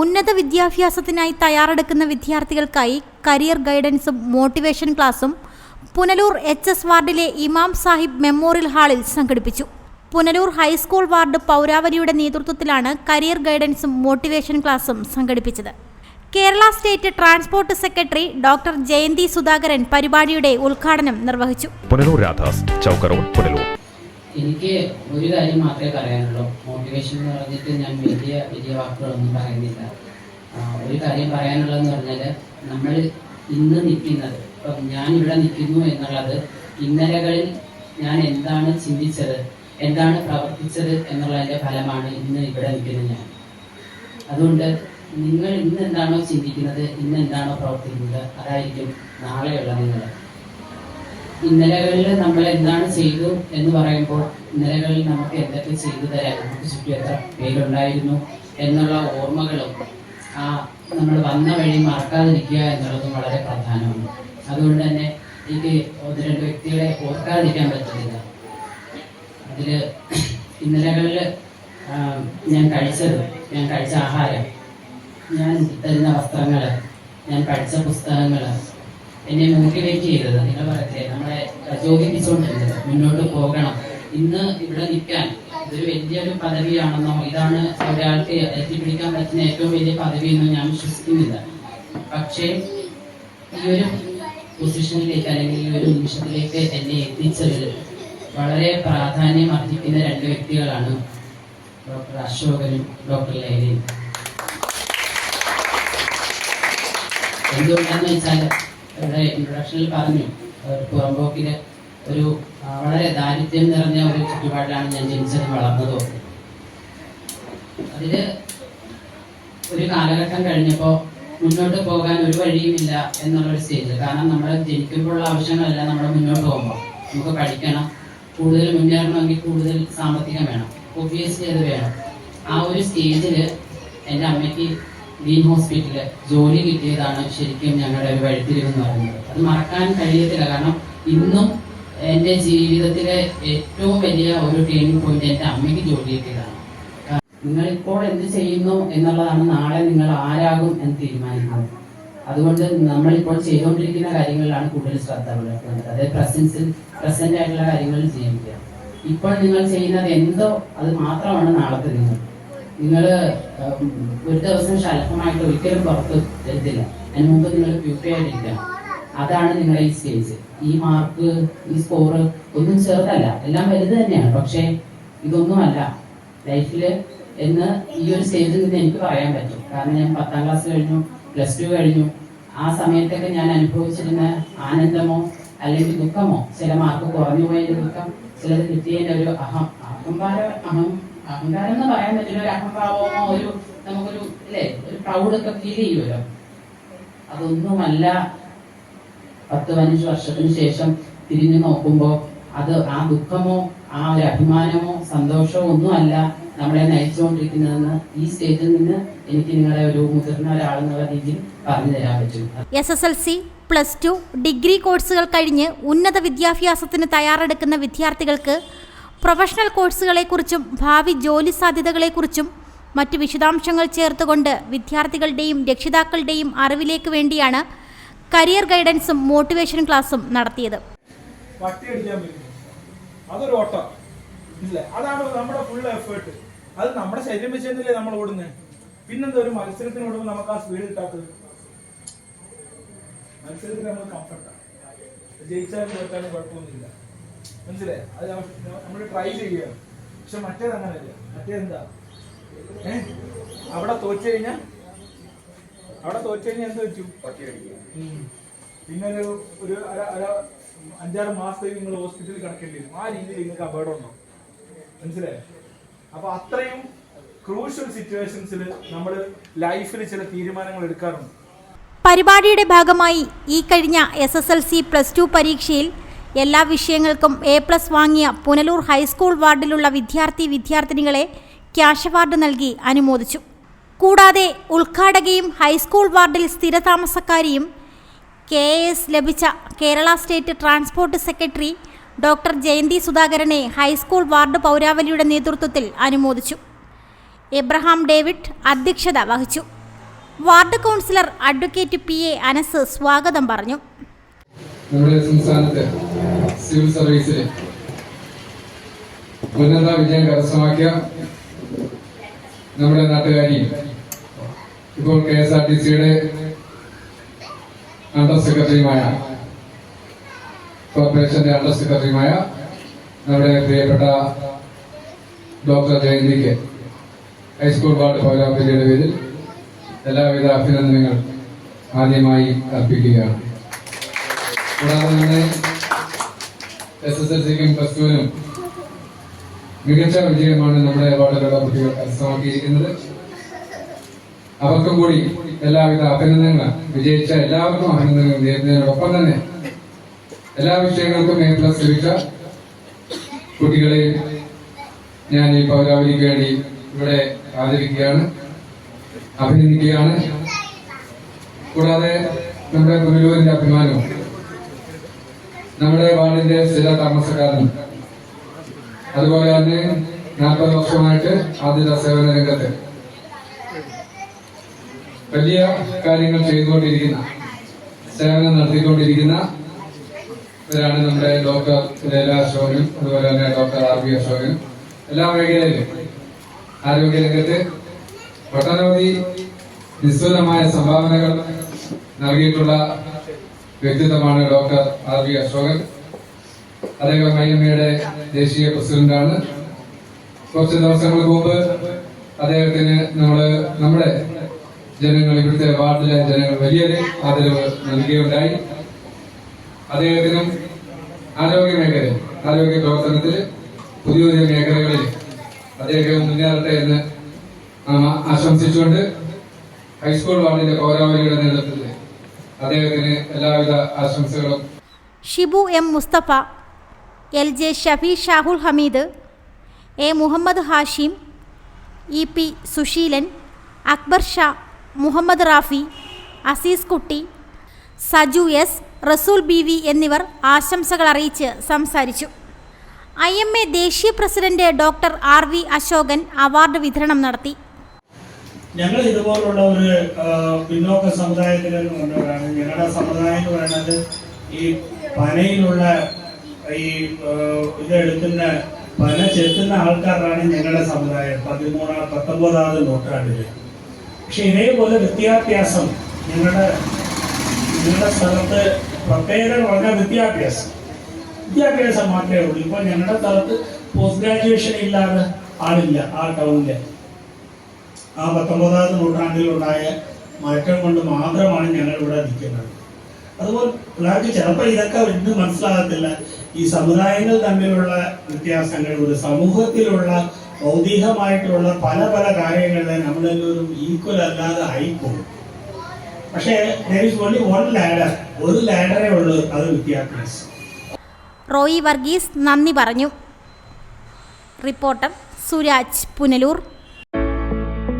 ഉന്നത വിദ്യാഭ്യാസത്തിനായി തയ്യാറെടുക്കുന്ന വിദ്യാർത്ഥികൾക്കായി കരിയർ ഗൈഡൻസും മോട്ടിവേഷൻ ക്ലാസും പുനലൂർ എച്ച് എസ് വാർഡിലെ ഇമാം സാഹിബ് മെമ്മോറിയൽ ഹാളിൽ സംഘടിപ്പിച്ചു. പുനലൂർ ഹൈസ്കൂൾ വാർഡ് പൗരാവലിയുടെ നേതൃത്വത്തിലാണ് കരിയർ ഗൈഡൻസും മോട്ടിവേഷൻ ക്ലാസും സംഘടിപ്പിച്ചത്. Kerala state transport secretary doctor Jayanthi Sudhakaran പരിപാടിയുടെ ഉദ്ഘാടനം നിർവഹിച്ചു. പുനലൂർ രാധാസ് പുനലൂർ. എനിക്ക് ഒരു കാര്യം മാത്രമേ പറയാനുള്ളൂ. മോട്ടിവേഷൻ എന്ന് പറഞ്ഞിട്ട് ഞാൻ വലിയ വലിയ വാക്കുകളൊന്നും പറയുന്നില്ല. ഒരു കാര്യം പറയാനുള്ളതെന്ന് പറഞ്ഞാൽ നമ്മൾ ഇന്ന് നിൽക്കുന്നത് ഇപ്പം ഞാൻ ഇവിടെ നിൽക്കുന്നു എന്നുള്ളത് ഇന്നലകളിൽ ഞാൻ എന്താണ് ചിന്തിച്ചത് എന്താണ് പ്രവർത്തിച്ചത് എന്നുള്ളതിന്റെ ഫലമാണ് ഇന്ന് ഇവിടെ നിൽക്കുന്നത് ഞാൻ. അതുകൊണ്ട് നിങ്ങൾ ഇന്ന് എന്താണോ ചിന്തിക്കുന്നത് ഇന്ന് എന്താണോ പ്രവർത്തിക്കുന്നത് അതായിരിക്കും നാളെയുള്ള നിങ്ങൾ ഇന്നലകളിൽ നമ്മൾ എന്താണ് ചെയ്തു എന്ന് പറയുമ്പോൾ ഇന്നലകളിൽ നമുക്ക് എന്തൊക്കെ ചെയ്തു തരാൻ നമുക്ക് ചുറ്റും എത്ര പേരുണ്ടായിരുന്നു എന്നുള്ള ഓർമ്മകളും ആ നമ്മൾ വന്ന വഴി മറക്കാതിരിക്കുക എന്നുള്ളതും വളരെ പ്രധാനമാണ്. അതുകൊണ്ട് തന്നെ എനിക്ക് ഒന്ന് രണ്ട് വ്യക്തികളെ ഓർക്കാതിരിക്കാൻ പറ്റുന്നില്ല. അതിൽ ഇന്നലകളിൽ ഞാൻ കഴിച്ചത് ഞാൻ കഴിച്ച ആഹാരം ഞാൻ തരുന്ന വസ്ത്രങ്ങൾ ഞാൻ പഠിച്ച പുസ്തകങ്ങൾ എന്നെ മോട്ടിവേറ്റ് ചെയ്തത്. നിങ്ങൾ പറയത്തെ നമ്മളെ പ്രചോദിപ്പിച്ചുകൊണ്ടിരുന്നത് മുന്നോട്ട് പോകണം. ഇന്ന് ഇവിടെ നിൽക്കാൻ ഇതൊരു വലിയൊരു പദവിയാണെന്നോ ഇതാണ് ഒരാൾക്ക് എത്തിപ്പിടിക്കാൻ പറ്റുന്ന ഏറ്റവും വലിയ പദവി എന്ന് ഞാൻ വിശ്വസിക്കുന്നില്ല. പക്ഷേ ഈ ഒരു പൊസിഷനിലേക്ക് അല്ലെങ്കിൽ ഈ ഒരു നിമിഷത്തിലേക്ക് എന്നെ എത്തിച്ചതിൽ വളരെ പ്രാധാന്യം അർഹിക്കുന്ന രണ്ട് വ്യക്തികളാണ് ഡോക്ടർ അശോകനും ഡോക്ടർ ലൈലയും. എന്തുകൊണ്ടാന്ന് വെച്ചാൽ ഇവിടെ ഇൻട്രൊഡക്ഷനിൽ പറഞ്ഞു ഒരു ഒരു വളരെ ദാരിദ്ര്യം നിറഞ്ഞ ഒരു ചുറ്റുപാടിലാണ് ഞാൻ ജനിച്ചത് വളർന്നതും അതിൽ ഒരു കാലഘട്ടം കഴിഞ്ഞപ്പോ മുന്നോട്ട് പോകാൻ ഒരു വഴിയുമില്ല എന്നുള്ളൊരു സ്റ്റേജ് കാരണം നമ്മൾ ജനിക്കുമ്പോഴുള്ള ആവശ്യങ്ങളല്ല നമ്മൾ മുന്നോട്ട് പോകുമ്പോൾ നമുക്ക് പഠിക്കണം കൂടുതൽ മുന്നേറണമെങ്കിൽ കൂടുതൽ സാമ്പത്തികം വേണം ഒബ്വിയസ്ലി അത് വേണം. ആ ഒരു സ്റ്റേജിൽ എന്റെ അമ്മയ്ക്ക് ഡീൻ ഹോസ്പിറ്റലിൽ ജോലി കിട്ടിയതാണ് ശരിക്കും ഞങ്ങളുടെ ഒരു വഴിത്തിരിവ് എന്ന് പറയുന്നത്. അത് മറക്കാൻ കഴിയത്തില്ല. കാരണം ഇന്നും എന്റെ ജീവിതത്തിലെ ഏറ്റവും വലിയ ഒരു ടേണിംഗ് പോയിന്റ് എന്റെ അമ്മയ്ക്ക് ജോലി കിട്ടിയതാണ്. നിങ്ങൾ ഇപ്പോൾ എന്ത് ചെയ്യുന്നു എന്നുള്ളതാണ് നാളെ നിങ്ങൾ ആരാകും എന്ന് തീരുമാനിക്കുന്നത്. അതുകൊണ്ട് നമ്മളിപ്പോൾ ചെയ്തുകൊണ്ടിരിക്കുന്ന കാര്യങ്ങളിലാണ് കൂടുതൽ ശ്രദ്ധ പുലർത്തേണ്ടത് അതായത് പ്രസൻസിൽ പ്രസന്റ് ആയിട്ടുള്ള കാര്യങ്ങളിൽ ജീവിക്കുക. ഇപ്പോൾ നിങ്ങൾ ചെയ്യുന്നത് എന്തോ അത് മാത്രമാണ് നാളത്തെ നിങ്ങൾ. നിങ്ങൾ ഒരു ദിവസം ശലഭമായിട്ട് ഒരിക്കലും പുറത്ത് എത്തില്ല. അതിന് മുമ്പ് നിങ്ങൾ പ്യൂപ്പി ആയിട്ടിരിക്കണം അതാണ് നിങ്ങളുടെ ഈ സ്റ്റേജ് ഈ മാർക്ക് ഈ സ്കോർ ഒന്നും ചെറുതല്ല. എല്ലാം വലുത് തന്നെയാണ്. പക്ഷേ ഇതൊന്നുമല്ല. ലൈഫിൽ എന്ന് ഈ ഒരു സ്റ്റേജിൽ നിന്ന് എനിക്ക് പറയാൻ പറ്റും. കാരണം ഞാൻ പത്താം ക്ലാസ് കഴിഞ്ഞു പ്ലസ് ടു കഴിഞ്ഞു. ആ സമയത്തൊക്കെ ഞാൻ അനുഭവിച്ചിരുന്ന ആനന്ദമോ അല്ലെങ്കിൽ ദുഃഖമോ? ചില മാർക്ക് കുറഞ്ഞു പോയതിന്റെ ദുഃഖം ചിലത് കിട്ടിയതിന്റെ ഒരു അഹം അഹംഭാര അഹം അഹങ്കാരം എന്ന് പറയാൻ പറ്റില്ല. ഒരു അഹംഭാവമോ ഒരു നമുക്കൊരു അല്ലേ? ഒരു പ്രൗഡൊക്കെ ഫീൽ ചെയ്യുമല്ലോ അതൊന്നുമല്ല. പത്ത് പതിനഞ്ച് വർഷത്തിന് ശേഷം തിരിഞ്ഞു നോക്കുമ്പോൾ അത് ആ ദുഃഖമോ ആ ഒരു അഭിമാനമോ സന്തോഷമോ ഒന്നുമല്ല നമ്മളെ നയിച്ചുകൊണ്ടിരിക്കുന്നതെന്ന് ഈ സ്റ്റേജിൽ നിന്ന് എനിക്ക് നിങ്ങളെ ഒരു മുതിർന്ന ഒരാളെന്നുള്ള രീതിയിൽ പറഞ്ഞു തരാൻ പറ്റും. S S L C plus two degree കോഴ്സുകൾ കഴിഞ്ഞ് ഉന്നത വിദ്യാഭ്യാസത്തിന് തയ്യാറെടുക്കുന്ന വിദ്യാർത്ഥികൾക്ക് പ്രൊഫഷണൽ കോഴ്സുകളെക്കുറിച്ചും ഭാവി ജോലി സാധ്യതകളെക്കുറിച്ചും മറ്റു വിശദാംശങ്ങൾ ചേർത്തുകൊണ്ട് വിദ്യാർത്ഥികളുടെയും രക്ഷിതാക്കളുടെയും അറിവിലേക്ക് വേണ്ടിയാണ് കരിയർ ഗൈഡൻസും മോട്ടിവേഷൻ ക്ലാസും നടത്തിയത്. അതൊരു ഓട്ടം. ഇല്ല? അതാണ് നമ്മുടെ ഫുൾ എഫേർട്ട് അത് നമ്മുടെ ശരീരം വെച്ചല്ലേ നമ്മൾ ഓടുന്നത് പിന്നെന്താ ഒരു മത്സരത്തിന് ഓടുമ്പോൾ നമുക്ക് ആ സ്പീഡ് കിട്ടാത്തത്? മത്സരത്തിന് നമ്മൾ കംഫർട്ടാണ് ജയിച്ചാലും തോറ്റാലും കുഴപ്പമൊന്നുമില്ല. മനസ്സിലായി? അത് നമ്മൾ ട്രൈ ചെയ്യുക. പക്ഷെ മറ്റേത് അങ്ങനെയല്ല. മറ്റേതെന്താ? ഏഹ് അവിടെ തോച്ചു കഴിഞ്ഞാ അവിടെ തോച്ചു കഴിഞ്ഞാൽ എന്ത് വെച്ചു. പിന്നെ ഒരു ഒരു അര അര അഞ്ചാറ് മാസത്തേക്ക് നിങ്ങൾ ഹോസ്പിറ്റലിൽ കിടക്കേണ്ടി വരും. ആ രീതിയിൽ നിങ്ങൾക്ക് അപകടം ഉണ്ടോ? മനസ്സിലായോ? അപ്പൊ അത്രയും ക്രൂഷ്യൽ സിറ്റുവേഷൻസിൽ നമ്മൾ ലൈഫിൽ ചില തീരുമാനങ്ങൾ എടുക്കാറുണ്ട്. പരിപാടിയുടെ ഭാഗമായി ഈ കഴിഞ്ഞ S S L C plus two പരീക്ഷയിൽ എല്ലാ വിഷയങ്ങൾക്കും എ പ്ലസ് വാങ്ങിയ പുനലൂർ ഹൈസ്കൂൾ വാർഡിലുള്ള വിദ്യാർത്ഥി വിദ്യാർത്ഥിനികളെ ക്യാഷ് അവാർഡ് നൽകി അനുമോദിച്ചു. കൂടാതെ ഉദ്ഘാടകയും ഹൈസ്കൂൾ വാർഡിൽ സ്ഥിരതാമസക്കാരിയും കെ എസ് ലഭിച്ച Kerala state transport secretary doctor Jayanthi സുധാകരനെ ഹൈസ്കൂൾ വാർഡ് പൗരാവലിയുടെ നേതൃത്വത്തിൽ അനുമോദിച്ചു. എബ്രഹാം ഡേവിഡ് അധ്യക്ഷത വഹിച്ചു. Ward councillor advocate P A Anas സ്വാഗതം പറഞ്ഞു. നമ്മുടെ സംസ്ഥാനത്ത് സിവിൽ സർവീസിൽ ഉന്നത വിജയം കരസ്ഥമാക്കിയ നമ്മുടെ നാട്ടുകാരി ഇപ്പോൾ കെ എസ് ആർ ടി സിയുടെ അണ്ടർ സെക്രട്ടറിയുമായ കോർപ്പറേഷന്റെ അണ്ടർ സെക്രട്ടറിയുമായ നമ്മുടെ പ്രിയപ്പെട്ട ഡോക്ടർ ജയന്തിക്ക് ഹൈസ്കൂൾ വാർഡ് പൗരാപതിയുടെ പേരിൽ എല്ലാവിധ അഭിനന്ദനങ്ങൾ ആദ്യമായി അർപ്പിക്കുകയാണ്. കൂടാതെ തന്നെ എസ് എസ് എൽ സിക്കും പ്ലസ് ടുവിനും മികച്ച വിജയമാണ് നമ്മുടെ വാർഡിലുള്ള കുട്ടികൾ കരസ്ഥമാക്കിയിരിക്കുന്നത് അവർക്കും കൂടി എല്ലാവിധ അഭിനന്ദനങ്ങളും വിജയിച്ച എല്ലാവർക്കും അഭിനന്ദനങ്ങൾ. നേരുന്നതിനോടൊപ്പം തന്നെ എല്ലാ വിഷയങ്ങൾക്കും എ പ്ലസ് ലഭിച്ച കുട്ടികളെ ഞാൻ ഈ പൗരാവലിക്ക് വേണ്ടി ഇവിടെ ആദരിക്കുകയാണ് അഭിനന്ദിക്കുകയാണ്. കൂടാതെ നമ്മുടെ ഗുരുവിന്റെ അഭിമാനവും നമ്മുടെ വാർഡിന്റെ സ്ഥിര താമസക്കാരനും അതുപോലെ തന്നെ നാൽപ്പത് വർഷമായിട്ട് ആദ്യത സേവന രംഗത്ത്. വലിയ കാര്യങ്ങൾ ചെയ്തുകൊണ്ടിരിക്കുന്ന സേവനം നടത്തിക്കൊണ്ടിരിക്കുന്ന ഇവരാണ് നമ്മുടെ ഡോക്ടർ ലേല അശോകനും അതുപോലെ തന്നെ ഡോക്ടർ ആർ ബി അശോകനും. എല്ലാ മേഖലയിലും ആരോഗ്യ രംഗത്ത് ഒട്ടനവധി നിസ്തുലമായ സംഭാവനകൾ നൽകിയിട്ടുള്ള വ്യക്തിത്വമാണ് ഡോക്ടർ ആർ വി അശോകൻ. അദ്ദേഹം ഐ എം എയുടെ ദേശീയ പ്രസിഡന്റാണ്. കുറച്ച് ദിവസങ്ങൾക്ക് മുമ്പ് അദ്ദേഹത്തിന് നമ്മൾ നമ്മുടെ ജനങ്ങൾ ഇവിടുത്തെ വാർഡിലെ ജനങ്ങൾ വലിയൊരു ആദരവ് നൽകുകയുണ്ടായി. അദ്ദേഹത്തിനും ആരോഗ്യ മേഖലയിൽ ആരോഗ്യ പ്രവർത്തനത്തിൽ പുതിയ പുതിയ മേഖലകളിൽ അദ്ദേഹം മുന്നേറട്ടെ എന്ന് ആശംസിച്ചുകൊണ്ട് ഹൈസ്കൂൾ വാർഡിന്റെ പൗരാവലിയുടെ നേതൃത്വത്തിൽ അദ്ദേഹത്തിന് എല്ലാവിധ ആശംസകളും. Shibu M Mustafa L J Shafi Shahul Hameed A Muhammad Hashim E P Susheelan Akbar Sha Muhammad Rafi Azeez Kutty Saju S Rasool B V എന്നിവർ ആശംസകൾ അറിയിച്ച് സംസാരിച്ചു. ഐ എം എ ദേശീയ president doctor R V Ashokan award വിതരണം നടത്തി. ഞങ്ങൾ ഇതുപോലുള്ള ഒരു പിന്നോക്ക സമുദായത്തിൽ നിന്ന് ഞങ്ങളുടെ സമുദായം എന്ന് പറയുന്നത് ഈ പനയിലുള്ള ഈ ഇതെടുക്കുന്ന പന ചെത്തുന്ന ആൾക്കാരാണ് ഞങ്ങളുടെ സമുദായം. പതിമൂന്നാം പത്തൊമ്പതാമത് നൂറ്റാണ്ടിൽ പക്ഷെ ഇതേപോലെ വിദ്യാഭ്യാസം ഞങ്ങളുടെ ഞങ്ങളുടെ സ്ഥലത്ത് പ്രത്യേകത പറഞ്ഞ വിദ്യാഭ്യാസം. വിദ്യാഭ്യാസം മാത്രമേ ഉള്ളൂ. ഇപ്പൊ ഞങ്ങളുടെ സ്ഥലത്ത് പോസ്റ്റ് ഗ്രാജുവേഷൻ ഇല്ലാതെ ആളില്ല ആ ടൗണിൽ. ആ പത്തൊമ്പതാം നൂറ്റാണ്ടിലുണ്ടായ മാറ്റം കൊണ്ട് മാത്രമാണ് ഞങ്ങൾ ഇവിടെ നിൽക്കുന്നത്. അതുപോലെ പിള്ളേർക്ക് ചിലപ്പോൾ ഇതൊക്കെ ഒന്നും മനസ്സിലാകത്തില്ല. ഈ സമുദായങ്ങൾ തമ്മിലുള്ള വ്യത്യാസങ്ങൾ ഒരു സമൂഹത്തിലുള്ള ഭൗതികമായിട്ടുള്ള പല പല കാര്യങ്ങളെ നമ്മളെല്ലാവരും ഈക്വൽ അല്ലാതെ ആയിപ്പോകും. പക്ഷേ ഓൺലി വൺ ലാഡർ ഒരു ലാഡറേ ഉള്ളൂ. അത് വിദ്യാഭ്യാസം. റോയി വർഗീസ് നന്ദി പറഞ്ഞു. റിപ്പോർട്ടർ സുരാജ് പുനലൂർ.